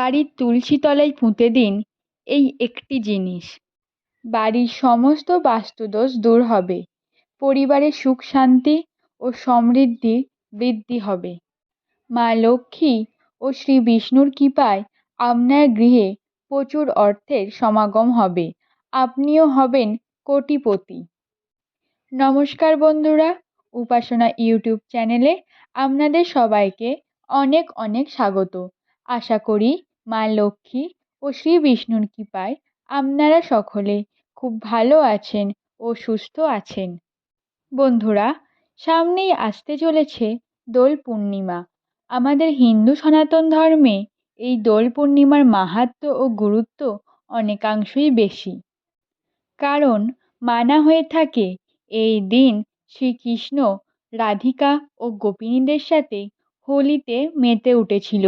বাড়ির তুলসী তলায় পুঁতে দিন এই একটি জিনিস। বাড়ির সমস্ত বাস্তুদোষ দূর হবে। পরিবারে সুখ, শান্তি ও সমৃদ্ধি বৃদ্ধি হবে। মা লক্ষ্মী ও শ্রী বিষ্ণুর কৃপায় আপনার গৃহে প্রচুর অর্থের সমাগম হবে। আপনিও হবেন কোটিপতি। নমস্কার বন্ধুরা, উপাসনা ইউটিউব চ্যানেলে আপনাদের সবাইকে অনেক অনেক স্বাগত। আশা করি মা লক্ষ্মী ও শ্রী বিষ্ণুর কৃপায় আপনারা সকলে খুব ভালো আছেন ও সুস্থ আছেন। বন্ধুরা, সামনেই আসতে চলেছে দোল পূর্ণিমা। আমাদের হিন্দু সনাতন ধর্মে এই দোল পূর্ণিমার মাহাত্ম্য ও গুরুত্ব অনেকাংশই বেশি। কারণ মানা হয়ে থাকে এই দিন শ্রীকৃষ্ণ রাধিকা ও গোপিনীদের সাথে হোলিতে মেতে উঠেছিল।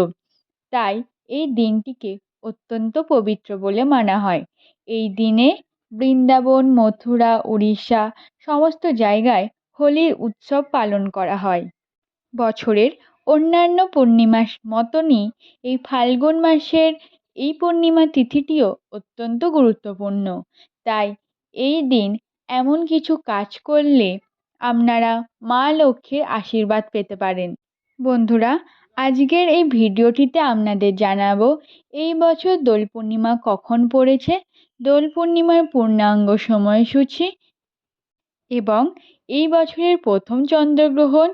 তাই এই দিনটিকে অত্যন্ত পবিত্র বলে মানা হয়। এই দিনে বৃন্দাবন, মথুরা, উড়িষ্যা সমস্ত জায়গায় হোলির উৎসব পালন করা হয়। বছরের অন্যান্য পূর্ণিমার মতনই এই ফাল্গুন মাসের এই পূর্ণিমা তিথিটিও অত্যন্ত গুরুত্বপূর্ণ। তাই এই দিন এমন কিছু কাজ করলে আপনারা মা লক্ষ্মীর আশীর্বাদ পেতে পারেন। বন্ধুরা আজকের এই ভিডিওটিতে আপনাদের জানাব, এই বছর দোল পূর্ণিমা কখন পড়েছে? দোল পূর্ণিমার পূর্ণাঙ্গ সময়সূচি এবং এই বছরের প্রথম চন্দ্রগ্রহণ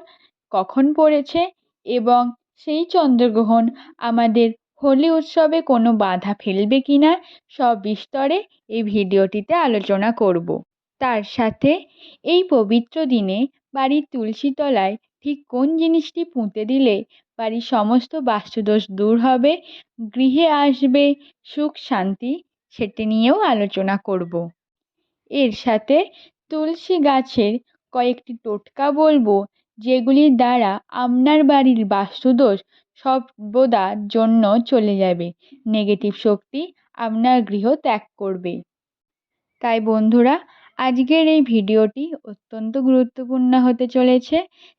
কখন পড়েছে? এবং সেই চন্দ্রগ্রহণ আমাদের হোলি উৎসবে কোনো বাধা ফেলবে কি না সব বিস্তরে এই ভিডিওটিতে আলোচনা করব। তার সাথে এই পবিত্র দিনে বাড়ির তুলসী তলায় ঠিক কোন জিনিসটি পুঁতে দিলে বাড়ির সমস্ত বাস্তুদোষ দূর হবে, গৃহে আসবে সুখ, শান্তি সেটি নিয়েও আলোচনা করব। এর সাথে তুলসী গাছের কয়েকটি টোটকা বলব, যেগুলির দ্বারা আপনার বাড়ির বাস্তুদোষ সর্বদার জন্য চলে যাবে। নেগেটিভ শক্তি আপনার গৃহ ত্যাগ করবে। তাই বন্ধুরা আজকের এই ভিডিওটি অত্যন্ত গুরুত্বপূর্ণ হতে চলেছে,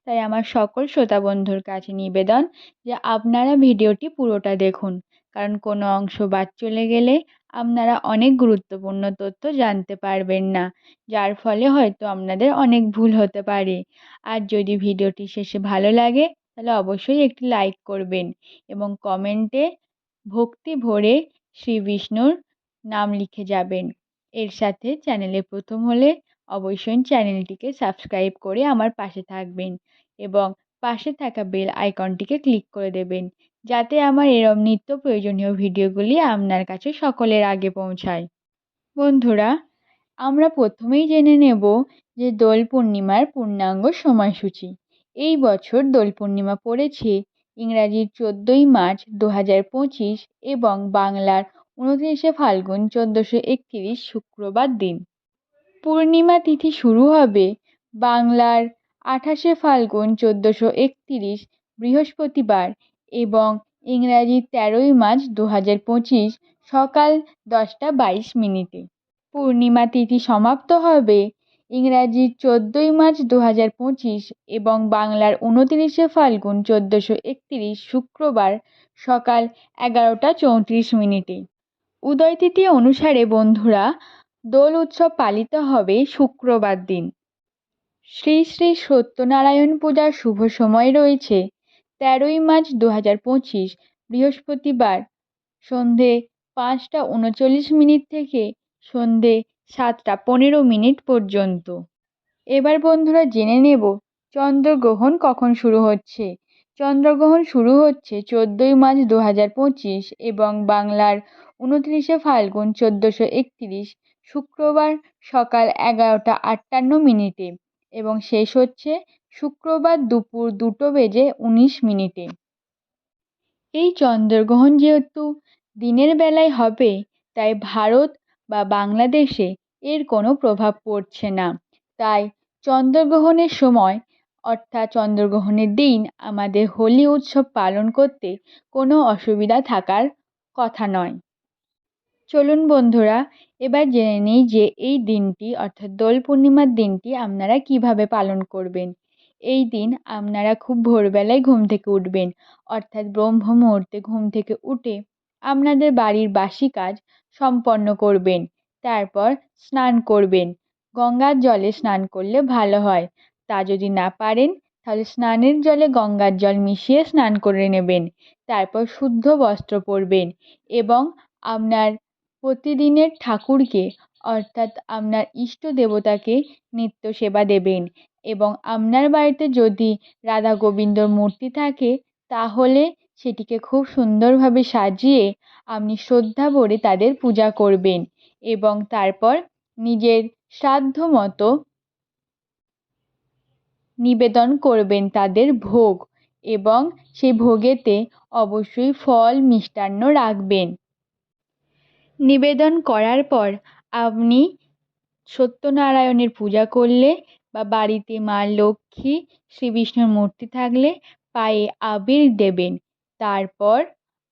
তাই আমার সকল শ্রোতা বন্ধুর কাছে নিবেদন যে আপনারা ভিডিওটি পুরোটা দেখুন। কারণ কোনো অংশ বাদ চলে গেলে আপনারা অনেক গুরুত্বপূর্ণ তথ্য জানতে পারবেন না, যার ফলে হয়তো আপনাদের অনেক ভুল হতে পারে। আর যদি ভিডিওটি শেষে ভালো লাগে, তাহলে অবশ্যই একটি লাইক করবেন এবং কমেন্টে ভক্তি ভরে শ্রী বিষ্ণুর নাম লিখে যাবেন। এর সাথে চ্যানেলে প্রথম হলে অবশ্যই চ্যানেলটিকে সাবস্ক্রাইব করে আমার পাশে থাকবেন এবং পাশে থাকা বেল আইকনটিকে ক্লিক করে দেবেন, যাতে আমার এরম নিত্য প্রয়োজনীয় ভিডিওগুলি আপনার কাছে সকলের আগে পৌঁছায়। বন্ধুরা, আমরা প্রথমেই জেনে নেব যে দোল পূর্ণিমার পূর্ণাঙ্গ সময়সূচি। এই বছর দোল পূর্ণিমা পড়েছে ইংরাজির চোদ্দোই মার্চ দু হাজার পঁচিশ এবং বাংলার উনত্রিশে ফাল্গুন চোদ্দোশো একত্রিশ শুক্রবার দিন। পূর্ণিমা তিথি শুরু হবে বাংলার আঠাশে ফাল্গুন চোদ্দোশো একত্রিশ বৃহস্পতিবার এবং ইংরাজি তেরোই মার্চ দু হাজার পঁচিশ সকাল দশটা বাইশ মিনিটে। পূর্ণিমা তিথি সমাপ্ত হবে ইংরাজি চোদ্দোই মার্চ দু হাজার পঁচিশ এবং বাংলার উনতিরিশে ফাল্গুন চোদ্দোশো একত্রিশ শুক্রবার সকাল এগারোটা চৌত্রিশ মিনিটে। উদয় তিথি অনুসারে বন্ধুরা, দোল উৎসব পালিত হবে শুক্রবার দিন। শ্রী শ্রী সত্যনারায়ণ পূজার শুভ সময় রয়েছে, তেরোই মার্চ দু হাজার পঁচিশ, বৃহস্পতিবার সন্ধে পাঁচটা উনচল্লিশ মিনিট থেকে সন্ধে সাতটা পনেরো মিনিট পর্যন্ত। এবার বন্ধুরা জেনে নেব, চন্দ্রগ্রহণ কখন শুরু হচ্ছে? চন্দ্রগ্রহণ শুরু হচ্ছে চোদ্দোই মার্চ দু হাজার পঁচিশ এবং বাংলার উনত্রিশে ফাল্গুন চোদ্দোশো একত্রিশ শুক্রবার সকাল এগারোটা আটান্ন মিনিটে এবং শেষ হচ্ছে শুক্রবার দুপুর দুটো বেজে উনিশ মিনিটে। এই চন্দ্রগ্রহণ যেহেতু দিনের বেলায় হবে, তাই ভারত বা বাংলাদেশে এর কোনো প্রভাব পড়ছে না। তাই চন্দ্রগ্রহণের সময়, অর্থাৎ চন্দ্রগ্রহণের দিন, আমাদের হোলি উৎসব পালন করতে কোনো অসুবিধা থাকার কথা নয়। চলুন বন্ধুরা, এবার জেনে নিই যে এই দিনটি, অর্থাৎ দোল পূর্ণিমার দিনটি, আপনারা কীভাবে পালন করবেন। এই দিন আপনারা খুব ভোরবেলায় ঘুম থেকে উঠবেন, অর্থাৎ ব্রহ্ম মুহূর্তে ঘুম থেকে উঠে আপনাদের বাড়ির বাসি কাজ সম্পন্ন করবেন, তারপর স্নান করবেন। গঙ্গার জলে স্নান করলে ভালো হয়, তা যদি না পারেন, তাহলে স্নানের জলে গঙ্গার জল মিশিয়ে স্নান করে নেবেন, তারপর শুদ্ধ বস্ত্র পরবেন এবং আপনার প্রতিদিনের ঠাকুরকে, অর্থাৎ আপনার ইষ্ট দেবতাকে নিত্য সেবা দেবেন। এবং আপনার বাড়িতে যদি রাধা গোবিন্দর মূর্তি থাকে, তাহলে সেটিকে খুব সুন্দরভাবে সাজিয়ে আপনি শ্রদ্ধা ভরে তাদের পূজা করবেন এবং তারপর নিজের সাধ্য মতো নিবেদন করবেন তাদের ভোগ এবং সেই ভোগেতে অবশ্যই ফল মিষ্টান্ন রাখবেন। নিবেদন করার পর আপনি সত্যনারায়ণের পূজা করলে বা বাড়িতে মা লক্ষ্মী শ্রী বিষ্ণুর মূর্তি থাকলে পায়ে আবির দেবেন। তারপর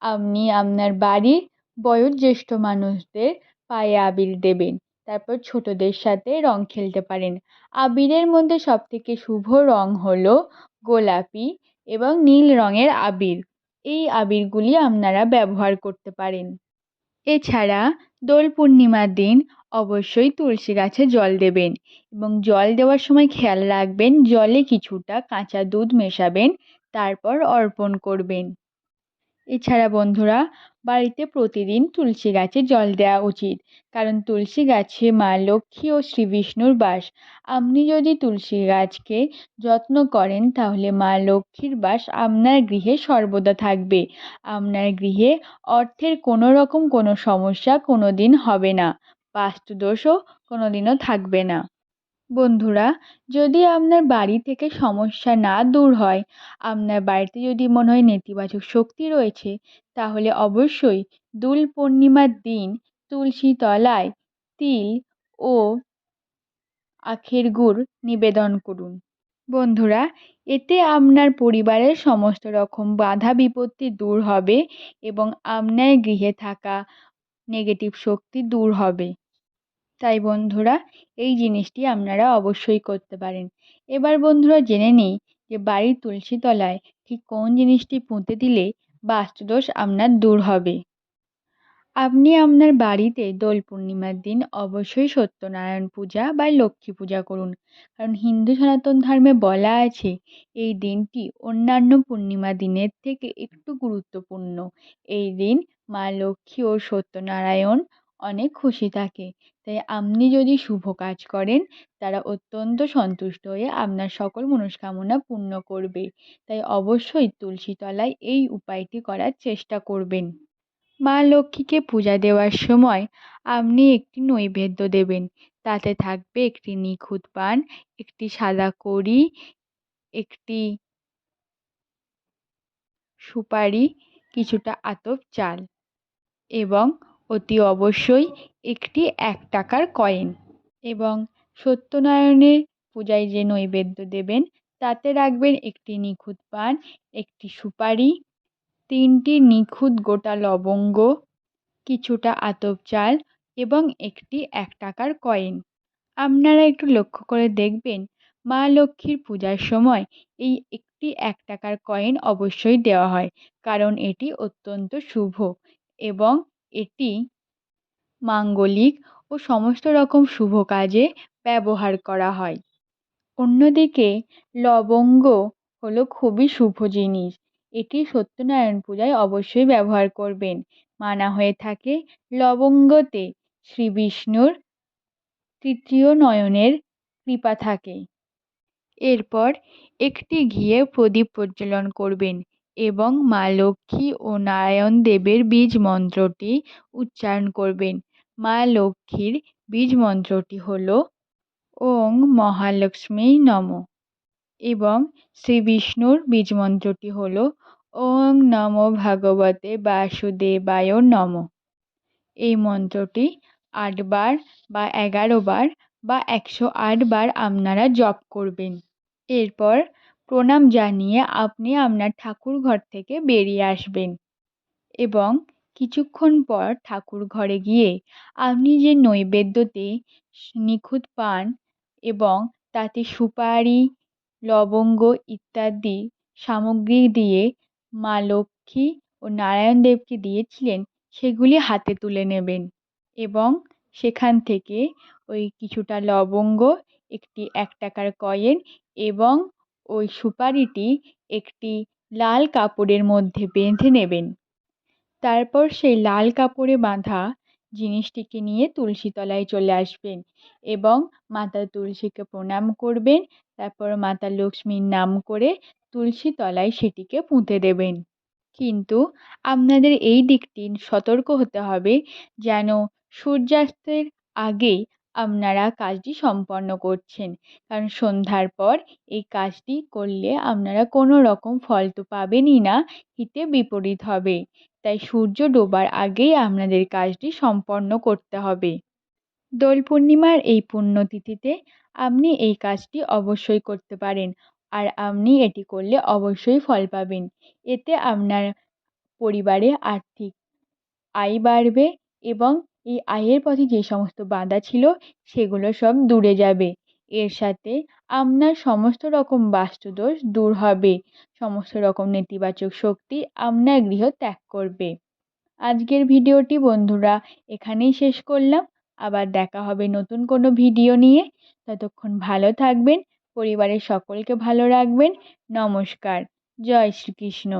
আপনি আপনার বাড়ির বয়োজ্যেষ্ঠ মানুষদের পায়ে আবির দেবেন। তারপর ছোটোদের সাথে রং খেলতে পারেন। আবিরের মধ্যে সবথেকে শুভ রং হলো গোলাপি এবং নীল রঙের আবির। এই আবিরগুলি আপনারা ব্যবহার করতে পারেন। এছাড়া দোল পূর্ণিমার দিন অবশ্যই তুলসী গাছে জল দেবেন এবং জল দেওয়ার সময় খেয়াল রাখবেন জলে কিছুটা কাঁচা দুধ মেশাবেন, তারপর অর্পণ করবেন। এছাড়া বন্ধুরা বাড়িতে প্রতিদিন তুলসী গাছে জল দেওয়া উচিত। কারণ তুলসী গাছে মা লক্ষ্মী ও শ্রী বিষ্ণুর বাস। আপনি যদি তুলসী গাছকে যত্ন করেন, তাহলে মা লক্ষ্মীর বাস আপনার গৃহে সর্বদা থাকবে। আপনার গৃহে অর্থের কোনো রকম কোনো সমস্যা কোনো দিন হবে না। বাস্তুদোষও কোনো দিনও থাকবে না। বন্ধুরা, যদি আপনার বাড়ি থেকে সমস্যা না দূর হয়, আপনার বাড়িতে যদি মনে হয় নেতিবাচক শক্তি রয়েছে তাহলে অবশ্যই দোল পূর্ণিমার দিন তুলসী তলায় তিল ও আখের গুড় নিবেদন করুন। বন্ধুরা, এতে আপনার পরিবারের সমস্ত রকম বাধা বিপত্তি দূর হবে এবং আপনার গৃহে থাকা নেগেটিভ শক্তি দূর হবে। তাই বন্ধুরা, এই জিনিসটি আপনারা অবশ্যই করতে পারেন। এবার বন্ধুরা জেনে নিই যে বাড়ির তুলসী তলায় ঠিক কোন জিনিসটি পুঁতে দিলে বাস্তুদোষ আপনার দূর হবে। আপনি আপনার বাড়িতে দোল পূর্ণিমার দিন অবশ্যই সত্যনারায়ণ পূজা বা লক্ষ্মী পূজা করুন। কারণ হিন্দু সনাতন ধর্মে বলা আছে, এই দিনটি অন্যান্য পূর্ণিমা দিনের থেকে একটু গুরুত্বপূর্ণ। এই দিন মা লক্ষ্মী ও সত্যনারায়ণ অনেক খুশি থাকে। তাই আপনি যদি শুভ কাজ করেন, তারা অত্যন্ত সন্তুষ্ট হয়ে আপনার সকল মনস্কামনা পূর্ণ করবে। তাই অবশ্যই তুলসী তলায় এই উপায়টি করার চেষ্টা করবেন। মা লক্ষ্মীকে পূজা দেওয়ার সময় আপনি একটি নৈবেদ্য দেবেন। তাতে থাকবে একটি নিখুঁত পান, একটি সাদা কড়ি, একটি সুপারি, কিছুটা আতপ চাল এবং অতি অবশ্যই একটি এক টাকার কয়েন এবং সত্যনারায়ণের পূজায় যে নৈবেদ্য দেবেন, তাতে রাখবেন একটি নিখুঁত পান, একটি সুপারি, তিনটি নিখুঁত গোটা লবঙ্গ, কিছুটা আতপ চাল এবং একটি এক টাকার কয়েন। আপনারা একটু লক্ষ্য করে দেখবেন, মা লক্ষ্মীর পূজার সময় এই একটি এক টাকার কয়েন অবশ্যই দেওয়া হয়, কারণ এটি অত্যন্ত শুভ এবং এটি মাঙ্গলিক ও সমস্ত রকম শুভ কাজে ব্যবহার করা হয়। অন্যদিকে, লবঙ্গ হলো খুবই শুভ জিনিস। এটি সত্যনারায়ণ পূজায় অবশ্যই ব্যবহার করবেন। মানা হয়ে থাকে লবঙ্গতে শ্রী বিষ্ণুর তৃতীয় নয়নের কৃপা থাকে। এরপর একটি ঘিয়ে প্রদীপ প্রজ্বলন করবেন। এবং মা লক্ষ্মী ও নারায়ণ দেবের বীজ মন্ত্রটি উচ্চারণ করবেন। মা লক্ষ্মীর বীজ মন্ত্রটি হল ওং মহালক্ষ্মী নম এবং শ্রী বিষ্ণুর বীজ মন্ত্রটি হল ওং নমো ভাগবতে বাসুদেবায় নম। এই মন্ত্রটি আটবার বা এগারো বার বা একশো আটবার আপনারা জপ করবেন। এরপর প্রণাম জানিয়ে আপনি আপনার ঠাকুর ঘর থেকে বেরিয়ে আসবেন। এবং কিছুক্ষণ পর ঠাকুর ঘরে গিয়ে আপনি যে নৈবেদ্যতে নিখুঁত পান এবং তাতে সুপারি, লবঙ্গ ইত্যাদি সামগ্রী দিয়ে মা লক্ষ্মী ও নারায়ণ দেবকে দিয়েছিলেন, সেগুলি হাতে তুলে নেবেন এবং সেখান থেকে ওই কিছুটা লবঙ্গ, একটি এক টাকার কয়েন এবং ওই সুপারিটি একটি লাল কাপড়ের মধ্যে বেঁধে নেবেন। তারপর সেই লাল কাপড়ে বাঁধা জিনিসটিকে নিয়ে তুলসী তলায় চলে আসবেন এবং মাতা তুলসীকে প্রণাম করবেন, তারপর মাতা লক্ষ্মীর নাম করে তুলসী তলায় সেটিকে পুঁতে দেবেন। কিন্তু আপনাদের এই দিকটি সতর্ক হতে হবে যেন সূর্যাস্তের আগেই আপনারা কাজটি সম্পন্ন করছেন। কারণ সন্ধ্যার পর এই কাজটি করলে আপনারা কোনো রকম ফল তো পাবেনই না, হিতে বিপরীত হবে। তাই সূর্য ডোবার আগেই আপনাদের কাজটি সম্পন্ন করতে হবে। দোল পূর্ণিমার এই পুণ্যতিথিতে আপনি এই কাজটি অবশ্যই করতে পারেন আর আপনি এটি করলে অবশ্যই ফল পাবেন। এতে আপনার পরিবারে আর্থিক আয় বাড়বে এবং এই আয়ের পথে যে সমস্ত বাধা ছিল, সেগুলো সব দূরে যাবে। এর সাথে আপনার সমস্ত রকম বাস্তুদোষ দূর হবে। সমস্ত রকম নেতিবাচক শক্তি আপনার গৃহ ত্যাগ করবে। আজকের ভিডিওটি, বন্ধুরা, এখানেই শেষ করলাম। আবার দেখা হবে নতুন কোনো ভিডিও নিয়ে। ততক্ষণ ভালো থাকবেন, পরিবারের সকলকে ভালো রাখবেন। নমস্কার। জয় শ্রীকৃষ্ণ।